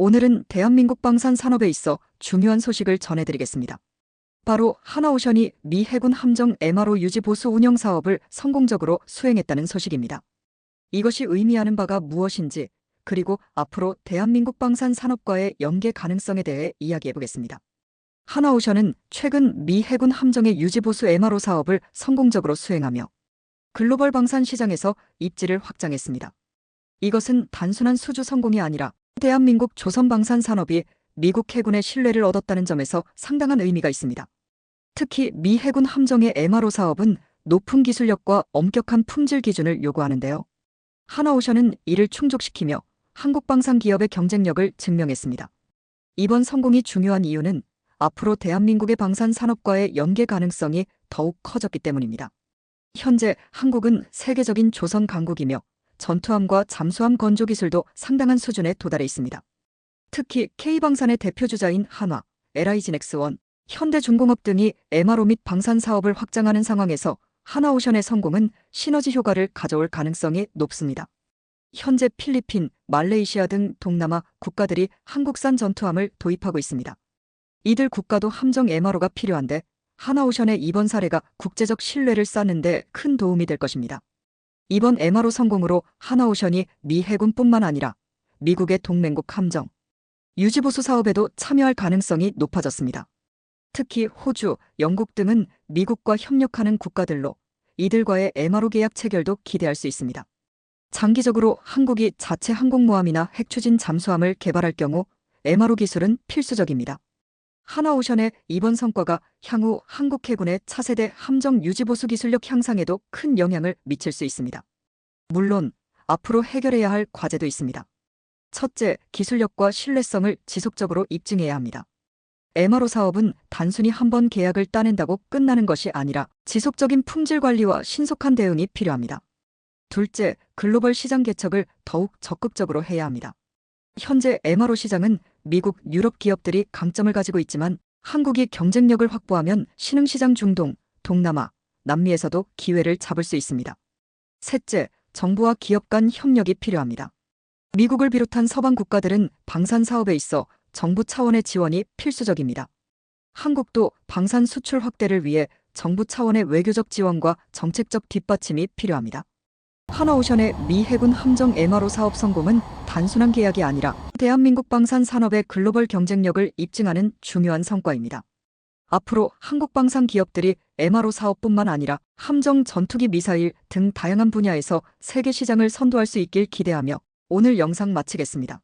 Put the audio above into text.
오늘은 대한민국 방산 산업에 있어 중요한 소식을 전해드리겠습니다. 바로 하나오션이 미 해군 함정 MRO 유지 보수 운영 사업을 성공적으로 수행했다는 소식입니다. 이것이 의미하는 바가 무엇인지 그리고 앞으로 대한민국 방산 산업과의 연계 가능성에 대해 이야기해 보겠습니다. 하나오션은 최근 미 해군 함정의 유지 보수 MRO 사업을 성공적으로 수행하며 글로벌 방산 시장에서 입지를 확장했습니다. 이것은 단순한 수주 성공이 아니라 대한민국 조선 방산 산업이 미국 해군의 신뢰를 얻었다는 점에서 상당한 의미가 있습니다. 특히 미 해군 함정의 MRO 사업은 높은 기술력과 엄격한 품질 기준을 요구하는데요. 하나오션은 이를 충족시키며 한국 방산 기업의 경쟁력을 증명했습니다. 이번 성공이 중요한 이유는 앞으로 대한민국의 방산 산업과의 연계 가능성이 더욱 커졌기 때문입니다. 현재 한국은 세계적인 조선 강국이며 전투함과 잠수함 건조 기술도 상당한 수준에 도달해 있습니다. 특히 K방산의 대표주자인 한화, LI지넥스원, 현대중공업 등이 MRO 및 방산 사업을 확장하는 상황에서 하나오션의 성공은 시너지 효과를 가져올 가능성이 높습니다. 현재 필리핀, 말레이시아 등 동남아 국가들이 한국산 전투함을 도입하고 있습니다. 이들 국가도 함정 MRO가 필요한데 하나오션의 이번 사례가 국제적 신뢰를 쌓는 데 큰 도움이 될 것입니다. 이번 MRO 성공으로 하나오션이 미 해군뿐만 아니라 미국의 동맹국 함정, 유지보수 사업에도 참여할 가능성이 높아졌습니다. 특히 호주, 영국 등은 미국과 협력하는 국가들로 이들과의 MRO 계약 체결도 기대할 수 있습니다. 장기적으로 한국이 자체 항공모함이나 핵추진 잠수함을 개발할 경우 MRO 기술은 필수적입니다. 하나오션의 이번 성과가 향후 한국 해군의 차세대 함정 유지보수 기술력 향상에도 큰 영향을 미칠 수 있습니다. 물론 앞으로 해결해야 할 과제도 있습니다. 첫째, 기술력과 신뢰성을 지속적으로 입증해야 합니다. MRO 사업은 단순히 한 번 계약을 따낸다고 끝나는 것이 아니라 지속적인 품질 관리와 신속한 대응이 필요합니다. 둘째, 글로벌 시장 개척을 더욱 적극적으로 해야 합니다. 현재 MRO 시장은 미국, 유럽 기업들이 강점을 가지고 있지만 한국이 경쟁력을 확보하면 신흥시장 중동, 동남아, 남미에서도 기회를 잡을 수 있습니다. 셋째, 정부와 기업 간 협력이 필요합니다. 미국을 비롯한 서방 국가들은 방산 사업에 있어 정부 차원의 지원이 필수적입니다. 한국도 방산 수출 확대를 위해 정부 차원의 외교적 지원과 정책적 뒷받침이 필요합니다. 하나오션의 미 해군 함정 MRO 사업 성공은 단순한 계약이 아니라 대한민국 방산 산업의 글로벌 경쟁력을 입증하는 중요한 성과입니다. 앞으로 한국 방산 기업들이 MRO 사업뿐만 아니라 함정 전투기 미사일 등 다양한 분야에서 세계 시장을 선도할 수 있길 기대하며 오늘 영상 마치겠습니다.